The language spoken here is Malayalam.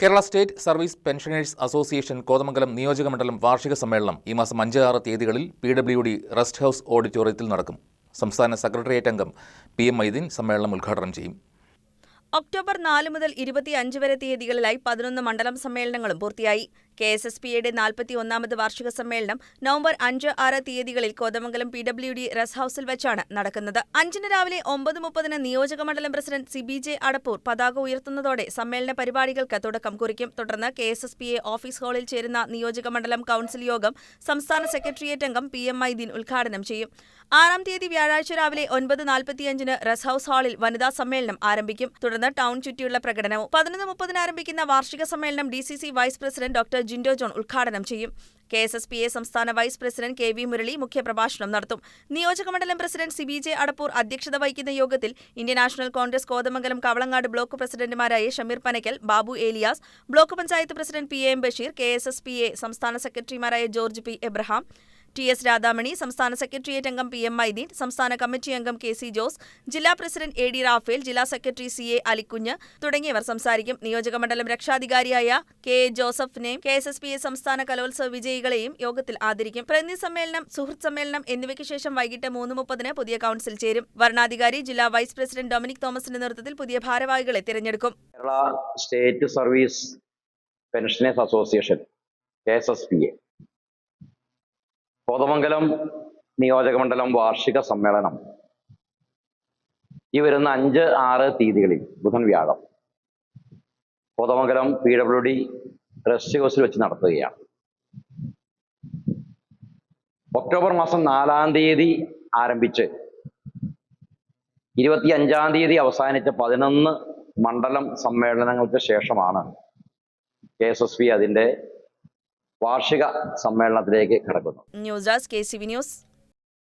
Kerala state service pensioners association Kothamangalam നിയോജക മണ്ഡലം വാർഷിക സമ്മേളനം ഈ മാസം അഞ്ച് ആറ് തീയതികളിൽ P W D rest house ഓഡിറ്റോറിയത്തിൽ നടക്കും. സംസ്ഥാന സെക്രട്ടേറിയറ്റ് അംഗം പി എം മൈദീൻ സമ്മേളനം ഉദ്ഘാടനം ചെയ്യും. ഒക്ടോബർ നാല് മുതൽ ഇരുപത്തിയഞ്ച് വരെ തീയതികളിലായി പതിനൊന്ന് മണ്ഡലം സമ്മേളനങ്ങളും പൂർത്തിയായി. കെ എസ് എസ് പിയുടെ നാൽപ്പത്തി ഒന്നാമത് വാർഷിക സമ്മേളനം നവംബർ അഞ്ച് ആറ് തീയതികളിൽ Kothamangalam P W D rest ഹൌസിൽ വെച്ചാണ് നടക്കുന്നത്. അഞ്ചിന് രാവിലെ ഒമ്പത് മുപ്പതിന് നിയോജക മണ്ഡലം president C B J Adappur പതാക ഉയർത്തുന്നതോടെ സമ്മേളന പരിപാടികൾക്ക് തുടക്കം കുറിക്കും. തുടർന്ന് K S S P A office ഹാളിൽ ചേരുന്ന നിയോജക മണ്ഡലം കൌൺസിൽ യോഗം സംസ്ഥാന സെക്രട്ടേറിയറ്റ് അംഗം പി എം മൈദീൻ ഉദ്ഘാടനം ചെയ്യും. ആറാം തീയതി വ്യാഴാഴ്ച രാവിലെ ഒൻപത് നാൽപ്പത്തിയഞ്ചിന് റെസ്റ്റ് ഹൌസ് ഹാളിൽ വനിതാ സമ്മേളനം ആരംഭിക്കും. തുടർന്ന് ടൗൺ ചുറ്റിയുള്ള പ്രകടനവും പതിനൊന്ന് മുപ്പതിന് ആരംഭിക്കുന്ന വാർഷിക സമ്മേളനം D C C vice president doctor Jindo John ഉദ്ഘാടനം ചെയ്യും. K S S P A സംസ്ഥാന vice president K V Murali മുഖ്യപ്രഭാഷണം നടത്തും. നിയോജകമണ്ഡലം president C B J Adappur അധ്യക്ഷത വഹിക്കുന്ന യോഗത്തിൽ ഇന്ത്യൻ നാഷണൽ കോൺഗ്രസ് കോതമംഗലം കവളങ്ങാട് ബ്ലോക്ക് പ്രസിഡന്റുമാരായ Shameer Panakkal Babu Elias block panchayat president P M Basheer K S S P A സംസ്ഥാന സെക്രട്ടറിമാരായ George P Abraham T S Radhamani സംസ്ഥാന സെക്രട്ടേറിയറ്റ് അംഗം പി എം മൈദീൻ സംസ്ഥാന കമ്മിറ്റി അംഗം കെ സി ജോസ് ജില്ലാ പ്രസിഡന്റ് എ ഡി റാഫേൽ ജില്ലാ സെക്രട്ടറി സി എ അലിക്കുഞ്ഞ് തുടങ്ങിയവർ സംസാരിക്കും. നിയോജകമണ്ഡലം രക്ഷാധികാരിയായ K A ജോസഫിനെയും K S S P A സംസ്ഥാന കലോത്സവ വിജയികളെയും യോഗത്തിൽ ആദരിക്കും. പ്രതിനിധി സമ്മേളനം സുഹൃത്ത് സമ്മേളനം എന്നിവയ്ക്ക് ശേഷം വൈകിട്ട് മൂന്ന് മുപ്പതിന് പുതിയ കൌൺസിൽ ചേരും. വരണാധികാരി ജില്ലാ വൈസ് പ്രസിഡന്റ് ഡൊമിനിക് തോമസിന്റെ നേതൃത്വത്തിൽ പുതിയ ഭാരവാഹികളെ തിരഞ്ഞെടുക്കും. Kerala state service pensioners association K S S P A. Kothamangalam നിയോജകമണ്ഡലം വാർഷിക സമ്മേളനം. ഈ വരുന്ന അഞ്ച് ആറ് തീയതികളിൽ ബുധൻ വ്യാഴം Kothamangalam P W D rest ഹൗസിൽ വെച്ച് നടത്തുകയാണ്. ഒക്ടോബർ മാസം നാലാം തീയതി ആരംഭിച്ച് ഇരുപത്തി അഞ്ചാം തീയതി അവസാനിച്ച പതിനൊന്ന് മണ്ഡലം സമ്മേളനങ്ങൾക്ക് ശേഷമാണ് കെ എസ് എസ് പി അതിന്റെ വാർഷിക സമ്മേളനത്തിലേക്ക് കടക്കുന്നു. News desk news.